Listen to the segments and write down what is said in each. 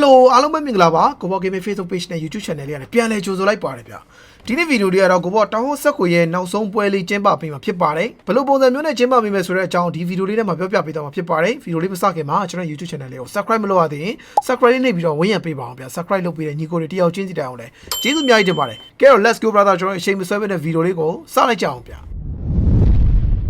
Hello အားလုံးပဲမင်္ဂလာပါကိုဘော Gaming Facebook Page နဲ့ YouTube Channel လေးကနေပြန်လည်ကြိုဆိုလိုက်ပါတယ်ဗျာဒီနေ့ဗီဒီယိုလေးကတော့ကိုဘောတောင်ဟောဆက်ကိုရဲ့နောက်ဆုံးပွဲလေးကျင်းပပေးမှာဖြစ်ပါတယ်ဘယ်လိုပုံစံမျိုးနဲ့ကျင်းပပေးမယ်ဆိုတဲ့အကြောင်းဒီဗီဒီယိုလေးထဲမှာပြောပြပေးသွားမှာဖြစ်ပါတယ်ဗီဒီယိုလေးမစခင်မှာကျွန်တော် YouTube Channel လေးကို Subscribe မလုပ်ရသေးရင် Subscribe လေးနှိပ်ပြီးတော့ဝင်ရပေးပါအောင်ဗျာ Subscribe လုပ်ပေးတဲ့ညီကိုတွေတယောက်ချင်းစီတိုင်အောင်လဲကျေးဇူးအများကြီးတင်ပါတယ်ကဲတော့ Let's go brother ကျွန်တော်အချိန်မဆွဲဘဲနဲ့ဗီဒီယိုလေးကိုစလိုက်ကြအောင်ဗျာ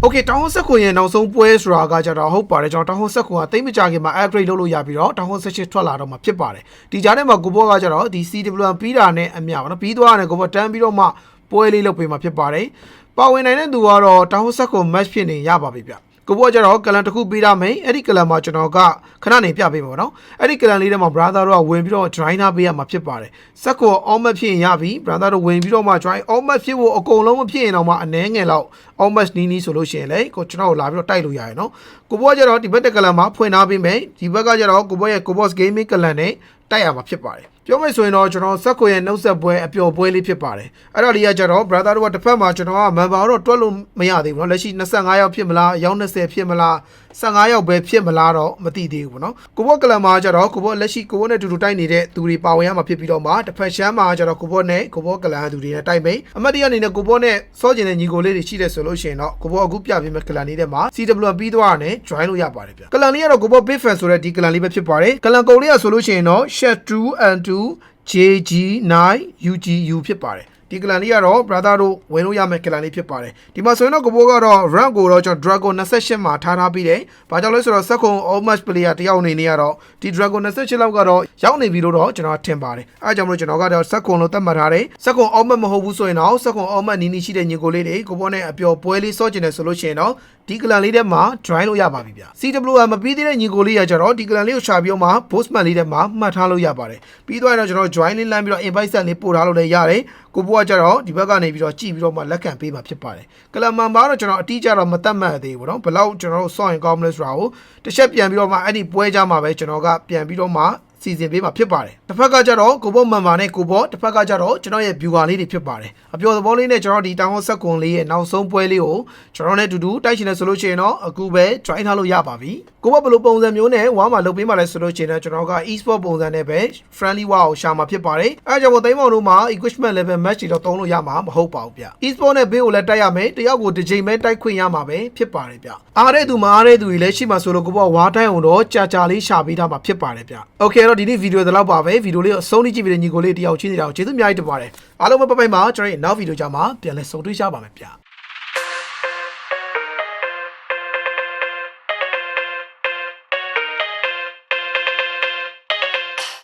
โอเคတောင်ဟွန်ဆက်ခွန်ရဲ့နောက်ဆုံးပွဲဆိုတာကကြတော့ဟုတ်ပါတယ်ကျွန်တော်တောင်ဟွန်ဆက်ခွန်ကတိတ်မကြခင်မှာ upgrade လုပ်လို့ရပြီးတော့တောင်ဟွန်ဆက်ချစ်ထွက်လာတော့မှာဖြစ်ပါတယ်ဒီကြားထဲမှာကိုဘောကကြတော့ဒီ CWM ပြီးတာနဲ့အမြပါနော်ပြီးသွားတယ်ကိုဘောတန်းပြီးတော့မှပွဲလေးလုပ်ပေးမှာဖြစ်ပါတယ်ပါဝင်နိုင်တဲ့သူကတော့တောင်ဟွန်ဆက်ခွန် match ဖြစ်နေရပါပြီဗျ ကိုဘောကကြတော့ကလန်တစ်ခုပေးရမယ်အဲ့ဒီကလန်မှာကျွန်တော်ကခဏနေပြပေးပါတော့အဲ့ဒီကလန်လေးထဲမှာ brother တို့ကဝင်ပြီးတော့ joiner ပေးရမှာဖြစ်ပါတယ်စက်ကော all match ဖြစ်ရင်ရပြီ brother တို့ဝင်ပြီးတော့မှ join all match ဖြစ်ဖို့အကုန်လုံးမဖြစ်ရင်တော့မှအနည်းငယ်လောက် all match နီးနီးဆိုလို့ရှိရင်လေကိုကျွန်တော်တို့လာပြီးတော့တိုက်လို့ရရနော်ကိုဘောကကြတော့ဒီဘက်တက်ကလန်မှာဖွင့်ထားပေးမယ်ဒီဘက်ကကြတော့ကိုဘောရဲ့ကိုဘော့ gaming ကလန်နဲ့တိုက်ရမှာဖြစ်ပါတယ် ပြောမယ်ဆိုရင်တော့ကျွန်တော်စက်ကိုရဲ့နှုတ်ဆက်ပွဲအပျော်ပွဲလေးဖြစ်ပါတယ်အဲ့တော့ဒီကကြတော့ brother တို့ကတစ်ဖက်မှာကျွန်တော်က member တော့တွက်လို့မရသေးဘူးเนาะလက်ရှိ25ယောက်ဖြစ်မလားအယောက်20ဖြစ်မလား15ယောက်ပဲဖြစ်မလားတော့မသိသေးဘူးเนาะကိုဘော့ကလန်မှာကြတော့ကိုဘော့လက်ရှိကိုဘော့နဲ့အတူတူတိုက်နေတဲ့သူတွေပါဝင်ရမှာဖြစ်ပြီးတော့မှတစ်ဖက်ရှမ်းမှာကြတော့ကိုဘော့နဲ့ကိုဘော့ကလန်သူတွေနဲ့တိုက်မယ်အမတ်တရအနေနဲ့ကိုဘော့နဲ့စောကျင်တဲ့ညီကိုလေးတွေရှိတယ်ဆိုလို့ရှိရင်တော့ကိုဘော့အခုပြပေးမယ့်ကလန်လေးထဲမှာ CW ပြီးသွားတာနဲ့ join လို့ရပါတယ်ဗျကလန်လေးကတော့ကိုဘော့ big fan ဆိုတဲ့ဒီကလန်လေးပဲဖြစ်ပါတယ်ကလန်ကုံလေးကဆိုလို့ရှိရင်တော့ shed 2 and 2 JG9 UGU ဖြစ်ပါတယ်ဒီကလန်လေးကတော့ brother တို့ဝင်လို့ရမယ့်ကလန်လေးဖြစ်ပါတယ်ဒီမှာဆိုရင်တော့ကဘိုးကတော့ rank ကိုတော့ကျွန်တော် dragon 28မှာထားထားပြီးတယ်ဘာကြောင့်လဲဆိုတော့ second all match player တယောက်အနေနဲ့ကတော့ဒီ dragon 28လောက်ကတော့ရောက်နေပြီလို့တော့ကျွန်တော်ထင်ပါတယ်အဲဒါကြောင့်မလို့ကျွန်တော်ကတော့ second လို့သတ်မှတ်ထားတယ် second all match မဟုတ်ဘူးဆိုရင်တော့ second all match နီးနီးရှိတဲ့ညီကိုလေးတွေကိုဘောနဲ့အပျော်ပွဲလေးစောကျင်တယ်ဆိုလို့ရှိရင်တော့ ဒီကလန်လေးထဲမှာ join လို့ရပါပြီဗျ CWR မပြီးသေးတဲ့ညီကိုလေးရကြတော့ဒီကလန်လေးကိုရှာပြီးတော့မှ postman လေးထဲမှာမှတ်ထားလို့ရပါတယ်ပြီးသွားရင်တော့ကျွန်တော် join လေးလမ်းပြီးတော့ invite set လေးပို့ထားလို့လည်းရတယ်ကိုဘိုးကကြတော့ဒီဘက်ကနေပြီးတော့ကြည့်ပြီးတော့မှလက်ခံပေးမှာဖြစ်ပါတယ်ကလန်မန်ဘာတော့ကျွန်တော်အတိအကျတော့မတတ်မှတ်သေးဘူးเนาะဘယ်လောက်ကျွန်တော်တို့စောင့်ရင်ကောင်းမလဲဆိုတာကိုတစ်ချက်ပြန်ပြီးတော့မှအဲ့ဒီပွဲကြမှာပဲကျွန်တော်ကပြန်ပြီးတော့မှ စီစဉ်ပေးမှာဖြစ်ပါတယ်တစ်ဖက်ကကြတော့ကိုဘော့မန်မာနဲ့ကိုဘော့တစ်ဖက်ကကြတော့ကျွန်တော်ရဲ့ viewer လေးတွေဖြစ်ပါတယ်အပျော်သဘောလေးနဲ့ကျွန်တော်ဒီတောင်ဟောဆက်ကွန်လေးရဲ့နောက်ဆုံးပွဲလေးကိုကျွန်တော်နဲ့အတူတူတိုက်ချင်တယ်ဆိုလို့ရှိရင်တော့အခုပဲ join ထားလို့ရပါပြီကိုဘော့ဘယ်လိုပုံစံမျိုးနဲ့ဝါမှာလုပ်ပေးမှလဲဆိုလို့ရှိရင်တော့ကျွန်တော်က e-sport ပုံစံနဲ့ပဲ friendly war ကိုရှာမှာဖြစ်ပါတယ်အဲဒါကြောင့်မို့သိမ်းမောင်တို့မှာ equipment level match တွေတော့သုံးလို့ရမှာမဟုတ်ပါဘူးဗျ e-sport နဲ့ဘေးကိုလည်းတိုက်ရမယ်တယောက်ကိုတစ်ချိန်ပဲတိုက်ခွင့်ရမှာပဲဖြစ်ပါတယ်ဗျအားတဲ့သူမအားတဲ့သူတွေလည်းရှိမှာဆိုလို့ကိုဘော့ဝါတိုင်းအောင်တော့ကြာကြာလေးရှာပေးထားမှာဖြစ်ပါတယ်ဗျ okay တော့ဒီနေ့ဗီဒီယိုဒီလောက်ပါပဲဗီဒီယိုလေးကိုအဆုံးထိကြည့်ပြီးတဲ့ညီကိုလေးတယောက်ချင်းစီတောင်ကျေးဇူးအများကြီးတင်ပါတယ်အားလုံးပဲပပိုင်မှာကျွန်တော်ရဲ့နောက်ဗီဒီယိုကြမှာပြန်လည်ဆုံတွေ့ကြပါမယ်ဗျ